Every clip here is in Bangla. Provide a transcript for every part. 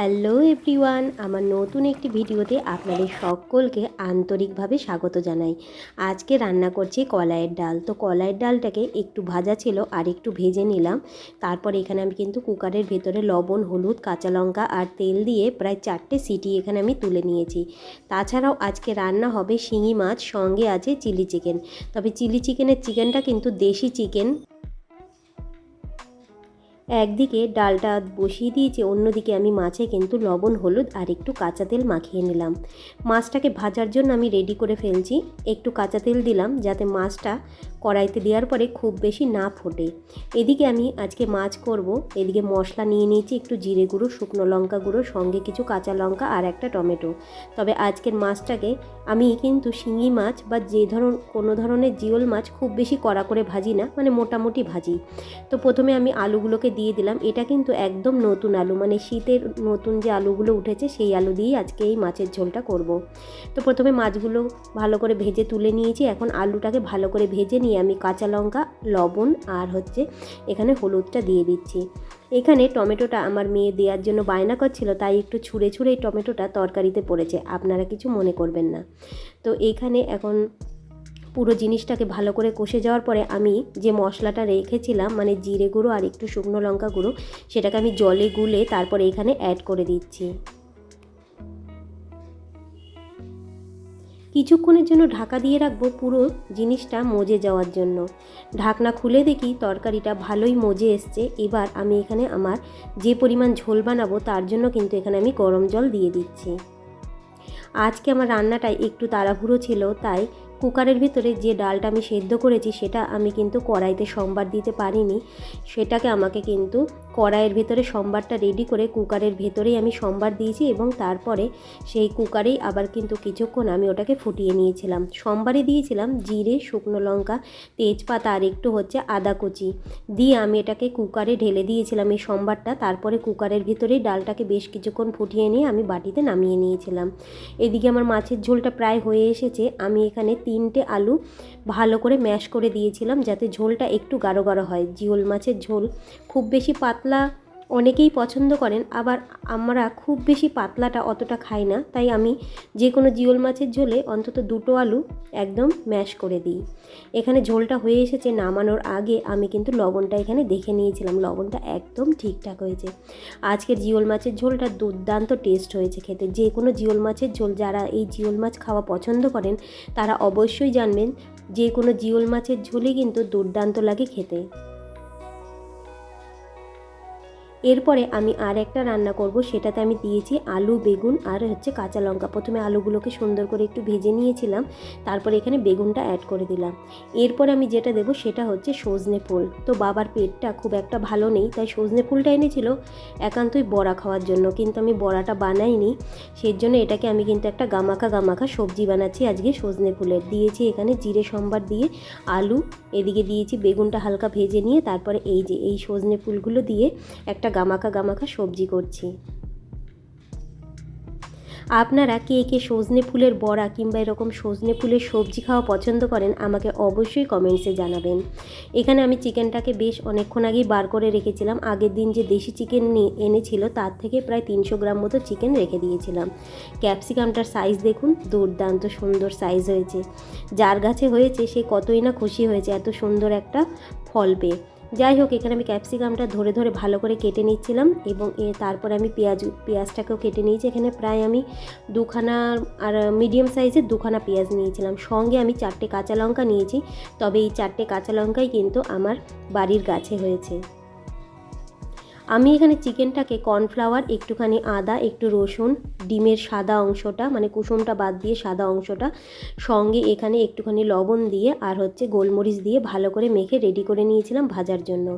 হ্যালো এভরিওয়ান, আমার নতুন একটি ভিডিওতে আপনাদের সকলকে আন্তরিকভাবে স্বাগত জানাই। আজকে রান্না করছি কলাইয়ের ডাল। তো কলাইয়ের ডালটাকে একটু ভাজা ছিল আর একটু ভেজে নিলাম। তারপর এখানে আমি কিন্তু কুকারের ভেতরে লবণ, হলুদ, কাঁচা লঙ্কা আর তেল দিয়ে প্রায় চারটে সিটি এখানে আমি তুলে নিয়েছি। তাছাড়াও আজকে রান্না হবে শিঙি মাছ, সঙ্গে আছে চিলি চিকেন। তবে চিলি চিকেনের চিকেনটা কিন্তু দেশি চিকেন। একদিকে ডালটা বসিয়ে দিয়েছি, অন্যদিকে আমি মাছে কিন্তু লবণ, হলুদ আর একটু কাঁচা তেল মাখিয়ে নিলাম। মাছটাকে ভাজার জন্য আমি রেডি করে ফেলছি। একটু কাঁচা তেল দিলাম যাতে মাছটা কড়াইতে দেওয়ার পরে খুব বেশি না ফোটে। এদিকে আমি আজকে মাছ করব। এদিকে মশলা নিয়ে নিয়েছি একটু জিরে গুঁড়ো, শুকনো লঙ্কা গুঁড়ো, সঙ্গে কিছু কাঁচা লঙ্কা আর একটা টমেটো। তবে আজকের মাছটাকে আমি কিন্তু শিঙি মাছ বা যে ধরন, কোনো ধরনের জিওল মাছ খুব বেশি কড়া করে ভাজি না মানে মোটামুটি ভাজি। তো প্রথমে আমি আলুগুলোকে দিয়ে দিলাম। এটা কিন্তু একদম নতুন আলু মানে শীতের নতুন যে আলুগুলো উঠেছে, সেই আলু দিয়েই আজকে এই মাছের ঝোলটা করব। তো প্রথমে মাছগুলো ভালো করে ভেজে তুলে নিয়েছি। এখন আলুটাকে ভালো করে ভেজে নিয়ে আমি কাঁচা লঙ্কা, লবণ আর হচ্ছে এখানে হলুদটা দিয়ে দিচ্ছি। এখানে টমেটোটা আমার মেয়ে দেওয়ার জন্য বায়না করছিল, তাই একটু ছুঁড়ে ছুঁড়ে এই টমেটোটা তরকারিতে পড়েছে। আপনারা কিছু মনে করবেন না। তো এখানে এখন পুরো জিনিসটাকে ভালো করে কষে যাওয়ার পরে আমি যে মশলাটা রেখেছিলাম মানে জিরে গুঁড়ো আর একটু শুকনো লঙ্কা গুঁড়ো, সেটাকে আমি জলে গুলে তারপরে এখানে অ্যাড করে দিচ্ছি। কিছুক্ষণের জন্য ঢাকা দিয়ে রাখব পুরো জিনিসটা মজে যাওয়ার জন্য। ঢাকনা খুলে দেখি তরকারিটা ভালোই মজে এসছে। এবার আমি এখানে আমার যে পরিমাণ ঝোল বানাবো তার জন্য কিন্তু এখানে আমি গরম জল দিয়ে দিচ্ছি। আজকে আমার রান্নাটাই একটু তাড়াহুড়ো ছিল, তাই কুকারের ভিতরে যে ডালটা আমি সেদ্ধ করেছি, সেটা আমি কিন্তু কড়াইতে সম্বার দিতে পারিনি। সেটাকে আমাকে কিন্তু কড়াইয়ের ভেতরে সম্বারটা রেডি করে কুকারের ভেতরেই আমি সম্বার দিয়েছি এবং তারপরে সেই কুকারেই আবার কিন্তু কিছুক্ষণ আমি ওটাকে ফুটিয়ে নিয়েছিলাম। সম্বারে দিয়েছিলাম জিরে, শুকনো লঙ্কা, তেজপাতা আর একটু হচ্ছে আদা কুচি। দিয়ে আমি এটাকে কুকারে ঢেলে দিয়েছিলাম এই সম্বারটা। তারপরে কুকারের ভিতরেই ডালটাকে বেশ কিছুক্ষণ ফুটিয়ে নিয়ে আমি বাটিতে নামিয়ে নিয়েছিলাম। এদিকে আমার মাছের ঝোলটা প্রায় হয়ে এসেছে। আমি এখানে তিনটে আলু ভালো করে ম্যাশ করে দিয়েছিলাম যাতে ঝোলটা একটু গাঢ় গাঢ় হয়। জিওল মাছের ঝোল খুব বেশি পাতলা অনেকেই পছন্দ করেন, আবার আমরা খুব বেশি পাতলাটা অতটা খাই না। তাই আমি যে কোনো জিওল মাছের ঝোলে অন্তত দুটো আলু একদম ম্যাশ করে দিই। এখানে ঝোলটা হয়ে এসেছে নামানোর আগে আমি কিন্তু লবণটা এখানে দেখে নিয়েছিলাম, লবণটা একদম ঠিকঠাক হয়েছে। আজকের জিওল মাছের ঝোলটা দুর্দান্ত টেস্ট হয়েছে খেতে। যে কোনো জিওল মাছের ঝোল যারা এই জিওল মাছ খাওয়া পছন্দ করেন, তারা অবশ্যই জানবেন যে কোনো জিওল মাছের ঝোলই কিন্তু দুর্দান্ত লাগে খেতে। এরপরে আমি আর একটা রান্না করব, সেটাতে আমি দিয়েছি আলু, বেগুন আর হচ্ছে কাঁচা লঙ্কা। প্রথমে আলুগুলোকে সুন্দর করে একটু ভেজে নিয়েছিলাম, তারপরে এখানে বেগুনটা অ্যাড করে দিলাম। এরপরে আমি যেটা দেবো সেটা হচ্ছে সজনে ফুল। তো বাবার পেটটা খুব একটা ভালো নেই, তাই সজনে ফুলটা এনেছিল একান্তই বড়া খাওয়ার জন্য, কিন্তু আমি বড়াটা বানাইনি। সেই জন্য এটাকে আমি কিন্তু একটা গামাখা গামাখা সবজি বানাচ্ছি আজকে সজনে ফুলের। দিয়েছি এখানে জিরে, সম্বার দিয়ে আলু, এদিকে দিয়েছি বেগুনটা হালকা ভেজে নিয়ে, তারপরে এই যে এই সজনে ফুলগুলো দিয়ে একটা একটা গামাখা গামাখা সবজি করছি। আপনারা কে কে সজনে ফুলের বড়া কিংবা এরকম সজনে ফুলের সবজি খাওয়া পছন্দ করেন, আমাকে অবশ্যই কমেন্টসে জানাবেন। এখানে আমি চিকেনটাকে বেশ অনেকক্ষণ আগেই বার করে রেখেছিলাম। আগের দিন যে দেশি চিকেন এনেছিল, তার থেকে প্রায় তিনশো গ্রাম মতো চিকেন রেখে দিয়েছিলাম। ক্যাপসিকামটার সাইজ দেখুন, দুর্দান্ত সুন্দর সাইজ হয়েছে। যার গাছে হয়েছে, সে কতই না খুশি হয়েছে, এত সুন্দর একটা ফল পেয়ে। যাই হোক, এখানে আমি ক্যাপসিকামটা ধরে ধরে ভালো করে কেটে নিচ্ছিলাম এবং এ তারপরে আমি পেঁয়াজ, পেঁয়াজটাকেও কেটে নিয়েছি। এখানে প্রায় আমি দুখানা আর মিডিয়াম সাইজের দুখানা পেঁয়াজ নিয়েছিলাম। সঙ্গে আমি চারটে কাঁচা লঙ্কা নিয়েছি, তবে এই চারটে কাঁচা লঙ্কাই কিন্তু আমার বাড়ির গাছে হয়েছে। আমি এখানে চিকেনটাকে কর্নফ্লাওয়ার, একটুখানি আদা, একটু রসুন, ডিমের সাদা অংশটা মানে কুসুমটা বাদ দিয়ে সাদা অংশটা, সঙ্গে এখানে একটুখানি লবণ দিয়ে আর হচ্ছে গোলমরিচ দিয়ে ভালো করে মেখে রেডি করে নিয়েছিলাম ভাজার জন্য।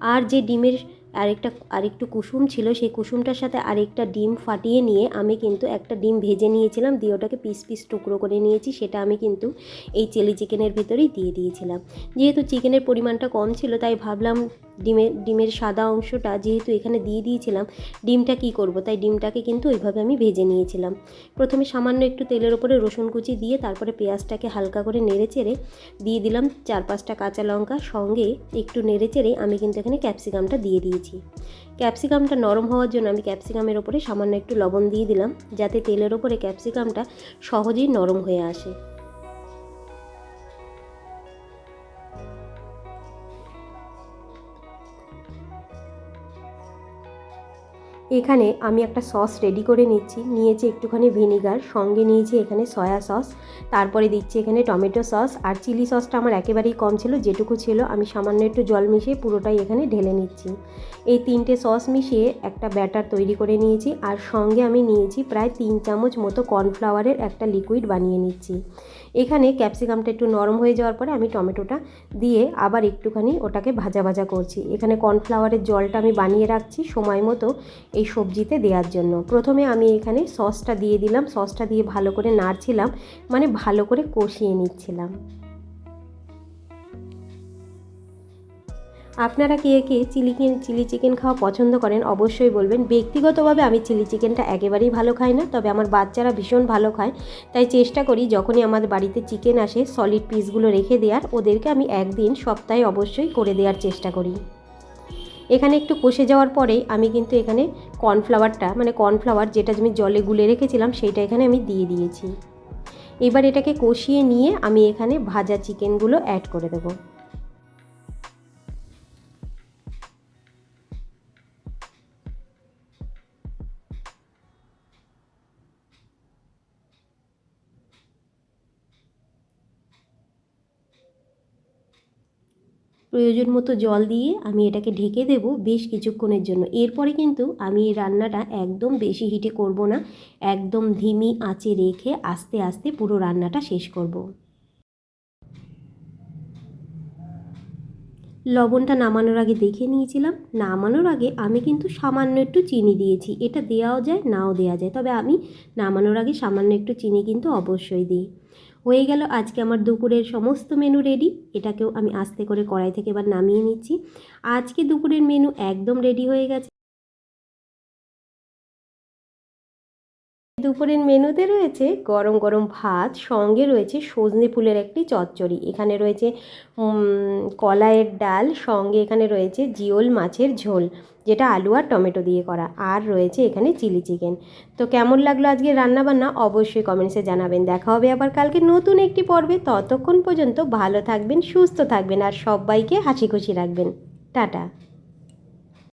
আর যে ডিমের আরেকটা, আরেকটু কুসুম ছিল, সেই কুসুমটার সাথে আরেকটা ডিম ফাটিয়ে নিয়ে আমি কিন্তু একটা ডিম ভেজে নিয়েছিলাম, দিয়ে ওটাকে পিস পিস টুকরো করে নিয়েছি, সেটা আমি কিন্তু এই চিলি চিকেনের ভেতরেই দিয়ে দিয়েছিলাম। যেহেতু চিকেনের পরিমাণটা কম ছিল, তাই ভাবলাম ডিমের ডিমের সাদা অংশটা যেহেতু এখানে দিয়ে দিয়েছিলাম, ডিমটা কি করব? তাই ডিমটাকে কিন্তু ওইভাবে আমি ভেজে নিয়েছিলাম। প্রথমে সামান্য একটু তেলের ওপরে রসুন কুচি দিয়ে তারপরে পেঁয়াজটাকে হালকা করে নেড়ে চেড়ে দিয়ে দিলাম চার পাঁচটা কাঁচা লঙ্কা। সঙ্গে একটু নেড়ে চেড়ে আমি কিন্তু এখানে ক্যাপসিকামটা দিয়ে দিয়েছি। ক্যাপসিকামটা নরম হওয়ার জন্য আমি ক্যাপসিকামের ওপরে সামান্য একটু লবণ দিয়ে দিলাম, যাতে তেলের ওপরে ক্যাপসিকামটা সহজেই নরম হয়ে আসে। এখানে আমি একটা সস রেডি করে নিচ্ছি। নিয়েছি একটুখানি ভিনিগার সঙ্গে নিয়েছি এখানে সয়া সস তারপরে দিচ্ছি এখানে টমেটো সস আর চিলি সসটা আমার একেবারেই কম ছিল, যেটুকু ছিল আমি সামান্য একটু জল মিশিয়ে পুরোটাই এখানে ঢেলে নিচ্ছি। এই তিনটে সস মিশিয়ে একটা ব্যাটার তৈরি করে নিয়েছি আর সঙ্গে আমি নিয়েছি প্রায় তিন চামচ মতো কর্নফ্লাওয়ারের একটা লিকুইড বানিয়ে নিচ্ছি। এখানে ক্যাপসিকামটা একটু নরম হয়ে যাওয়ার পরে আমি টমেটোটা দিয়ে আবার একটুখানি ওটাকে ভাজা ভাজা করছি। এখানে কর্নফ্লাওয়ারের জলটা আমি বানিয়ে রাখছি, সময় মতো এই সবজিতে দেওয়ার জন্য। প্রথমে আমি এখানে সসটা দিয়ে দিলাম। সসটা দিয়ে ভালো করে নাড়ছিলাম। মানে ভালো করে কষিয়ে নিচ্ছিলাম। আপনারা কে কে চিলি চিলি চিকেন খাওয়া পছন্দ করেন অবশ্যই বলবেন। ব্যক্তিগতভাবে আমি চিলি চিকেনটা একেবারেই ভালো খাই না, তবে আমার বাচ্চারা ভীষণ ভালো খায়। তাই চেষ্টা করি যখনই আমাদের বাড়িতে চিকেন আসে সলিড পিসগুলো রেখে দেওয়ার, ওদেরকে আমি একদিন সপ্তাহে অবশ্যই করে দেওয়ার চেষ্টা করি। এখানে একটু কষে যাওয়ার পরে আমি কিন্তু এখানে কর্নফ্লাওয়ারটা মানে কর্নফ্লাওয়ার যেটা আমি জলে গুলে রেখেছিলাম সেইটা এখানে আমি দিয়ে দিয়েছি। এবার এটাকে কষিয়ে নিয়ে আমি এখানে ভাজা চিকেনগুলো অ্যাড করে দেবো। প্রয়োজন মতো জল দিয়ে আমি এটাকে ঢেকে দেব বেশ কিছুক্ষণের জন্য। এরপরে কিন্তু আমি এই রান্নাটা একদম বেশি হিটে করব না, একদম ধিমি আঁচে রেখে আস্তে আস্তে পুরো রান্নাটা শেষ করব। লবণটা নামানোর আগে দেখে নিয়েছিলাম। নামানোর আগে আমি কিন্তু সামান্য একটু চিনি দিয়েছি। এটা দেওয়াও যায়, নাও দেওয়া যায়। তবে আমি নামানোর আগে সামান্য একটু চিনি কিন্তু অবশ্যই দিই। হয়ে গেল। আজকে আমার দুপুরের সমস্ত মেনু রেডি এটাকেও আমি আস্তে করে কড়াই থেকে এবার নামিয়ে নিচ্ছি। আজকে দুপুরের মেনু একদম রেডি হয়ে গেছে। দুপুরের মেনুতে রয়েছে গরম গরম ভাত, সঙ্গে রয়েছে সজনে ফুলের একটি চচ্চড়ি। এখানে রয়েছে কলাইয়ের ডাল, সঙ্গে এখানে রয়েছে জিওল মাছের ঝোল, যেটা আলু আর টমেটো দিয়ে করা। আর রয়েছে এখানে চিলি চিকেন। তো কেমন লাগল আজকে রান্নাবান্না? অবশ্যই কমেন্টসে জানাবেন। দেখা হবে আবার কালকে নতুন একটি পর্বে। ততক্ষণ পর্যন্ত ভালো থাকবেন, সুস্থ থাকবেন, আর সবাইকে হাসি খুশি রাখবেন। টাটা।